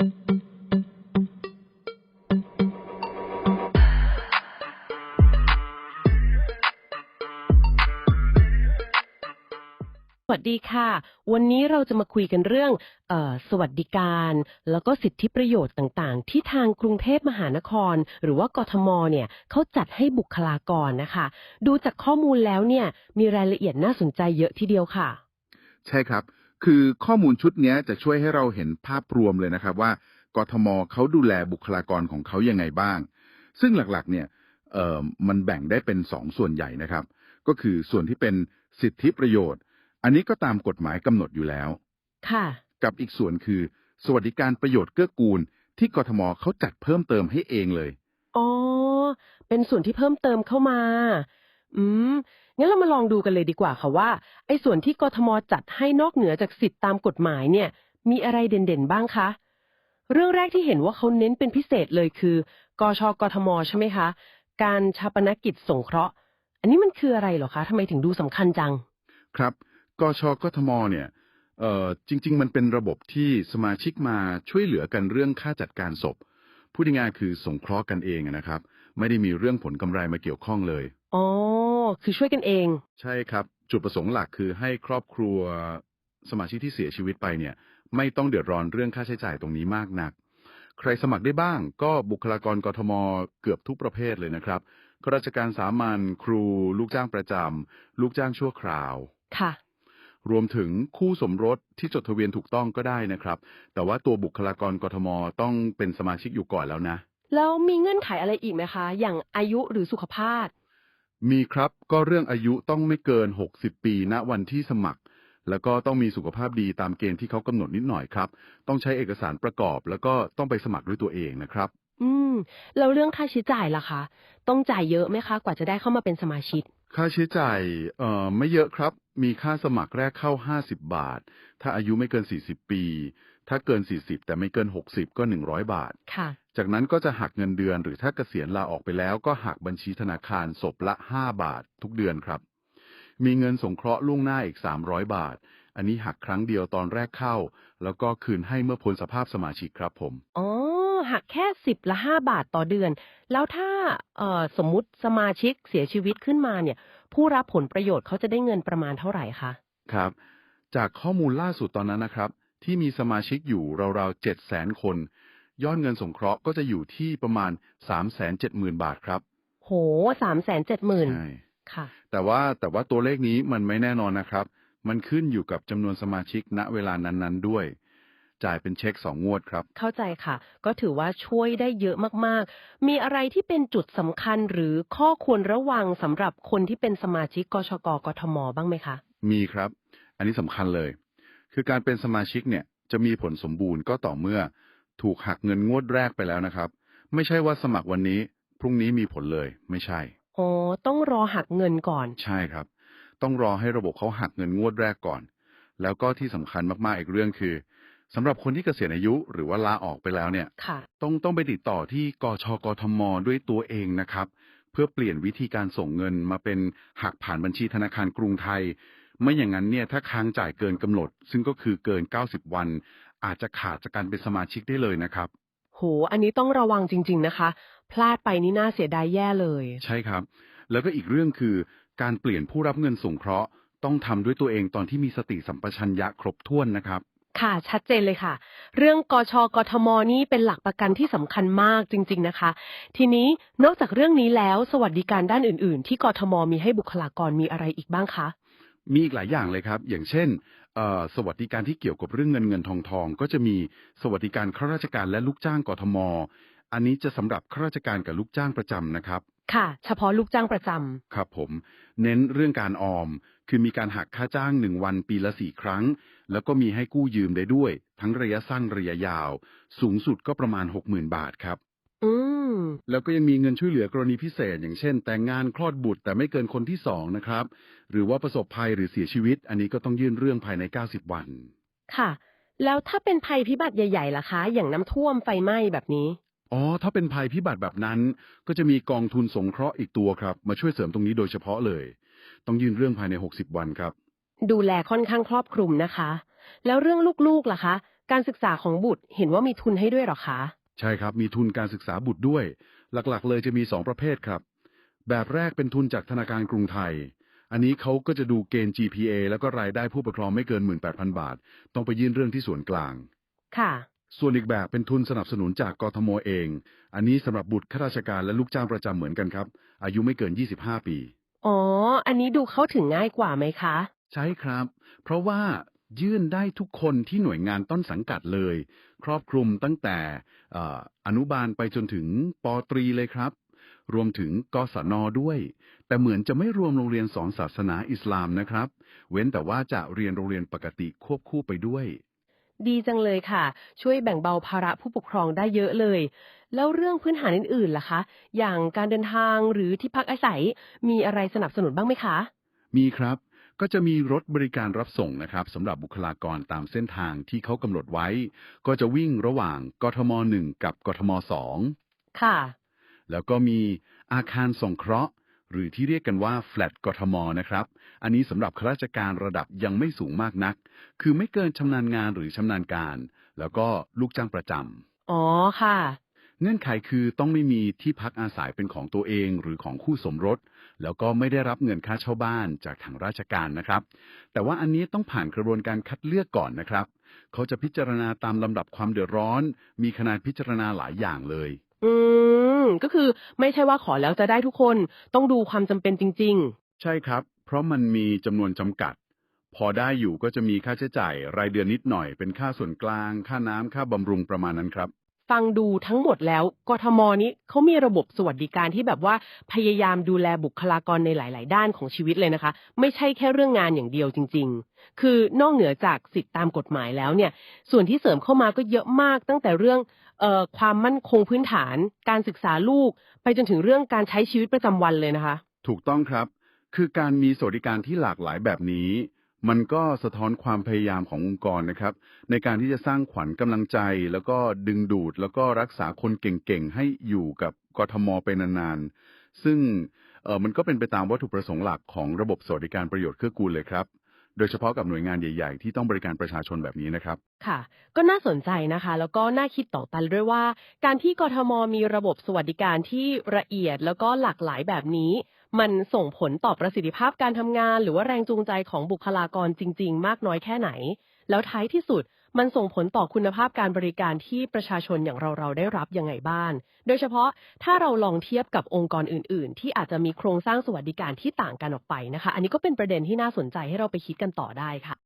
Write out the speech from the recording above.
สวัสดีค่ะ วันนี้เราจะมาคุยกันเรื่องออสวัสดิการ แล้วก็สิทธิประโยชน์ต่างๆ ที่ทางกรุงเทพมหานคร หรือว่ากทมเนี่ยเขาจัดให้บุคลากรนะคะ ดูจากข้อมูลแล้วเนี่ยมีรายละเอียดน่าสนใจเยอะทีเดียวค่ะ ใช่ครับ คือข้อมูลชุดเนี้ยจะช่วยให้เราเห็นภาพรวมเลยนะครับ ว่ากทมเขาดูแลบุคลากรของเขายังไงบ้าง ซึ่งหลักๆ เนี่ยเอ่อมันแบ่งได้เป็นสองส่วนใหญ่นะครับ ก็คือส่วนที่เป็นสิทธิประโยชน์ อันนี้ก็ตามกฎหมายกำหนดอยู่แล้ว ค่ะ กับอีกส่วนคือ สวัสดิการประโยชน์เกื้อกูล ที่กทมเขาจัดเพิ่มเติมให้เองเลยอ๋อเป็นส่วนที่เพิ่มเติมเข้ามา อืม งั้นเรามาลองดูกันเลยดีกว่าค่ะว่า ไอ้ส่วนที่กทมจัดให้นอกเหนือจากสิทธิตามกฎหมายเนี่ย มีอะไรเด่นๆบ้างคะ เรื่องแรกที่เห็นว่าเขาเน้นเป็นพิเศษเลยคือกชกทมใช่ไหมคะ การชาปนกิจสงเคราะห์ อันนี้มันคืออะไรเหรอคะทำไมถึงดูสำคัญจัง ครับกชกทมเนี่ยเอ่อจริง ๆ มันเป็นระบบที่สมาชิกมาช่วยเหลือกันเรื่องค่าจัดการศพพูดง่ายๆคือสงเคราะห์กันเองอะนะครับ ไม่ได้มีเรื่องผลกำไรมาเกี่ยวข้องเลย อ๋อ คือช่วยกันเอง ใช่ครับ จุดประสงค์หลักคือให้ครอบครัวสมาชิกที่เสียชีวิตไปเนี่ย ไม่ต้องเดือดร้อนเรื่องค่าใช้จ่ายตรงนี้มากนัก ใครสมัครได้บ้าง ก็บุคลากรกทมเกือบทุกประเภทเลยนะครับข้าราชการสามัญครู ลูกจ้างประจำลูกจ้างชั่วคราว ค่ะ รวมถึงคู่สมรสที่จดทะเบียนถูกต้องก็ได้นะครับ แต่ว่าตัวบุคลากรกทมต้องเป็นสมาชิกอยู่ก่อนแล้วนะ แล้วมีเงื่อนไขอะไรอีกไหมคะ อย่างอายุหรือสุขภาพ มีครับก็เรื่องอายุต้องไม่เกิน 60 ปีณวันที่สมัคร แล้วก็ต้องมีสุขภาพดีตามเกณฑ์ที่เขากำหนดนิดหน่อยครับ ต้องใช้เอกสารประกอบ แล้วก็ต้องไปสมัครด้วยตัวเองนะครับ อืม แล้วเรื่องค่าใช้จ่ายล่ะคะ ต้องจ่ายเยอะไหมคะ กว่าจะได้เข้ามาเป็นสมาชิก ค่าใช้จ่ายเอ่อไม่เยอะครับ มีค่าสมัครแรกเข้า 50 บาท ถ้าอายุไม่เกิน 40 ปี ถ้าเกิน 40 แต่ไม่เกิน 60 ก็ 100 บาท ค่ะ จากนั้นก็จะหักเงินเดือนหรือถ้าเกษียณลาออกไปแล้วก็หักบัญชีธนาคารศพละ 5 บาททุกเดือนครับ มีเงินสงเคราะห์ล่วงหน้าอีก 300 บาท อันนี้หักครั้งเดียวตอนแรกเข้า แล้วก็คืนให้เมื่อพ้นสภาพสมาชิกครับผม อ๋อ หักแค่สิบละห้าบาทต่อเดือน แล้วถ้าเอ่อสมมุติสมาชิกเสียชีวิตขึ้นมาเนี่ย ผู้รับผลประโยชน์เขาจะได้เงินประมาณเท่าไหร่คะ ครับ จากข้อมูลล่าสุดตอนนั้นนะครับ ที่มีสมาชิกอยู่ราวๆ7 0 0 0 0 0คน ยอดเงินสงเคราะห์ก็จะอยู่ที่ประมาณ370,000บาทครับ โหสามแสนเจ็ดหมื่นใช่ค่ะ แต่ว่าแต่ว่าตัวเลขนี้มันไม่แน่นอนนะครับ มันขึ้นอยู่กับจำนวนสมาชิกณเวลานั้นๆด้วย จ่ายเป็นเช็คสองงวดครับ เข้าใจค่ะ ก็ถือว่าช่วยได้เยอะมากๆ มีอะไรที่เป็นจุดสำคัญหรือข้อควรระวังสำหรับคนที่เป็นสมาชิกกชกกทม บ้างไหมคะ มีครับ อันนี้สำคัญเลย คือการเป็นสมาชิกเนี่ยจะมีผลสมบูรณ์ก็ต่อเมื่อ ถูกหักเงินงวดแรกไปแล้วนะครับ ไม่ใช่ว่าสมัครวันนี้ พรุ่งนี้มีผลเลย ไม่ใช่ อ๋อ ต้องรอหักเงินก่อน ใช่ครับ ต้องรอให้ระบบเขาหักเงินงวดแรกก่อน แล้วก็ที่สำคัญมากๆอีกเรื่องคือสำหรับคนที่เกษียณอายุหรือว่าลาออกไปแล้วเนี่ยค่ะต้องต้องไปติดต่อที่กชกทมด้วยตัวเองนะครับ เพื่อเปลี่ยนวิธีการส่งเงินมาเป็นหักผ่านบัญชีธนาคารกรุงไทยไม่อย่างนั้นเนี่ยถ้าค้างจ่ายเกินกำหนด ซึ่งก็คือเกิน 90 วัน อาจจะขาดจากการเป็นสมาชิกได้เลยนะครับ โห อันนี้ต้องระวังจริง ๆนะคะ พลาดไปนี่น่าเสียดายแย่เลย ใช่ครับ แล้วก็อีกเรื่องคือ การเปลี่ยนผู้รับเงินสงเคราะห์ ต้องทำด้วยตัวเองตอนที่มีสติสัมปชัญญะครบถ้วนนะครับ ค่ะ ชัดเจนเลยค่ะ เรื่องกชกทมนี่เป็นหลักประกันที่สำคัญมากจริง ๆนะคะ ทีนี้นอกจากเรื่องนี้แล้วสวัสดิการด้านอื่น ๆ ที่กทมมีให้บุคลากรมีอะไรอีกบ้างคะ มีอีกหลายอย่างเลยครับ อย่างเช่นเอ่อสวัสดิการที่เกี่ยวกับเรื่องเงินเงินทองทอง ก็จะมีสวัสดิการข้าราชการและลูกจ้างกทม อันนี้จะสำหรับข้าราชการกับลูกจ้างประจำนะครับ ค่ะ เฉพาะลูกจ้างประจำครับผม เน้นเรื่องการออม คือมีการหักค่าจ้างหนึ่งวันปีละสี่ครั้ง แล้วก็มีให้กู้ยืมได้ด้วย ทั้งระยะสั้นระยะยาว สูงสุดก็ประมาณ60,000บาทครับอืม แล้วก็ยังมีเงินช่วยเหลือกรณีพิเศษ อย่างเช่น แต่งงานคลอดบุตรแต่ไม่เกินคนที่สองนะครับ หรือว่าประสบภัยหรือเสียชีวิต อันนี้ก็ต้องยื่นเรื่องภายใน 90 วัน ค่ะ แล้วถ้าเป็นภัยพิบัติใหญ่ๆล่ะคะ อย่างน้ำท่วมไฟไหม้แบบนี้ อ๋อ ถ้าเป็นภัยพิบัติแบบนั้น ก็จะมีกองทุนสงเคราะห์อีกตัวครับ มาช่วยเสริมตรงนี้โดยเฉพาะเลย ต้องยื่นเรื่องภายใน 60 วันครับ ดูแลค่อนข้างครอบคลุมนะคะ แล้วเรื่องลูกๆล่ะคะ การศึกษาของบุตรเห็นว่ามีทุนให้ด้วยเหรอคะ ใช่ครับมีทุนการศึกษาบุตรด้วย หลักๆ เลยจะมีสองประเภทครับ แบบแรกเป็นทุนจากธนาคารกรุงไทย อันนี้เขาก็จะดูเกณฑ์ GPA แล้วก็รายได้ผู้ปกครองไม่เกิน 18,000 บาท ต้องไปยื่นเรื่องที่ส่วนกลาง ค่ะ ส่วนอีกแบบเป็นทุนสนับสนุนจากกทมเอง อันนี้สำหรับบุตรข้าราชการและลูกจ้างประจำเหมือนกันครับ อายุไม่เกิน 25 ปี อ๋อ อันนี้ดูเข้าถึงง่ายกว่าไหมคะ ใช่ครับ เพราะว่า ยื่นได้ทุกคนที่หน่วยงานต้นสังกัดเลย ครอบคลุมตั้งแต่เอ่ออนุบาลไปจนถึงปตรีเลยครับ รวมถึงกศนด้วย แต่เหมือนจะไม่รวมโรงเรียนสอนศาสนาอิสลามนะครับ เว้นแต่ว่าจะเรียนโรงเรียนปกติควบคู่ไปด้วย ดีจังเลยค่ะ ช่วยแบ่งเบาภาระผู้ปกครองได้เยอะเลย แล้วเรื่องพื้นฐานอื่นๆล่ะคะ อย่างการเดินทางหรือที่พักอาศัยมีอะไรสนับสนุนบ้างไหมคะ มีครับ ก็จะมีรถบริการรับส่งนะครับสำหรับบุคลากรตามเส้นทางที่เขากำหนดไว้ ก็จะวิ่งระหว่างกทม1กับกทม2ค่ะ แล้วก็มีอาคารสงเคราะห์ หรือที่เรียกกันว่าแฟลตกทมนะครับ อันนี้สำหรับข้าราชการระดับยังไม่สูงมากนัก คือไม่เกินชำนาญงานหรือชำนาญการ แล้วก็ลูกจ้างประจำอ๋อค่ะเงื่อนไขคือต้องไม่มีที่พักอาศัยเป็นของตัวเองหรือของคู่สมรส แล้วก็ไม่ได้รับเงินค่าเช่าบ้านจากทางราชการนะครับ แต่ว่าอันนี้ต้องผ่านกระบวนการคัดเลือกก่อนนะครับ เขาจะพิจารณาตามลำดับความเดือดร้อน มีขนาดพิจารณาหลายอย่างเลย อืม ก็คือไม่ใช่ว่าขอแล้วจะได้ทุกคน ต้องดูความจำเป็นจริง ใช่ครับ เพราะมันมีจำนวนจำกัด พอได้อยู่ก็จะมีค่าใช้จ่าย รายเดือนนิดหน่อย เป็นค่าส่วนกลาง ค่าน้ำค่าบำรุงประมาณนั้นครับๆ ฟังดูทั้งหมดแล้วกทมนี้เขามีระบบสวัสดิการที่แบบว่าพยายามดูแลบุคลากรในหลาย ๆ ด้านของชีวิตเลยนะคะ ไม่ใช่แค่เรื่องงานอย่างเดียวจริง ๆ คือนอกเหนือจากสิทธิตามกฎหมายแล้วเนี่ย ส่วนที่เสริมเข้ามาก็เยอะมากตั้งแต่เรื่องออความมั่นคงพื้นฐาน การศึกษาลูก ไปจนถึงเรื่องการใช้ชีวิตประจำวันเลยนะคะ ถูกต้องครับ คือการมีสวัสดิการที่หลากหลายแบบนี้ มันก็สะท้อนความพยายามขององค์กรนะครับ ในการที่จะสร้างขวัญกำลังใจ แล้วก็ดึงดูด แล้วก็รักษาคนเก่งๆ ให้อยู่กับกทมไปนานๆ ซึ่งเออมันก็เป็นไปตามวัตถุประสงค์หลักของระบบสวัสดิการประโยชน์เครือกูลเลยครับ โดยเฉพาะกับหน่วยงานใหญ่ ๆ ที่ต้องบริการประชาชนแบบนี้นะครับ ค่ะ ก็น่าสนใจนะคะ แล้วก็น่าคิดต่อตันด้วยว่า การที่กทมมีระบบสวัสดิการที่ละเอียดแล้วก็หลากหลายแบบนี้ มันส่งผลต่อประสิทธิภาพการทำงาน หรือว่าแรงจูงใจของบุคลากรจริง ๆ มากน้อยแค่ไหน แล้วท้ายที่สุด มันส่งผลต่อคุณภาพการบริการที่ประชาชนอย่างเราเราได้รับยังไงบ้าง โดยเฉพาะถ้าเราลองเทียบกับองค์กรอื่น ๆ ที่อาจจะมีโครงสร้างสวัสดิการที่ต่างกันออกไปนะคะ อันนี้ก็เป็นประเด็นที่น่าสนใจให้เราไปคิดกันต่อได้ค่ะ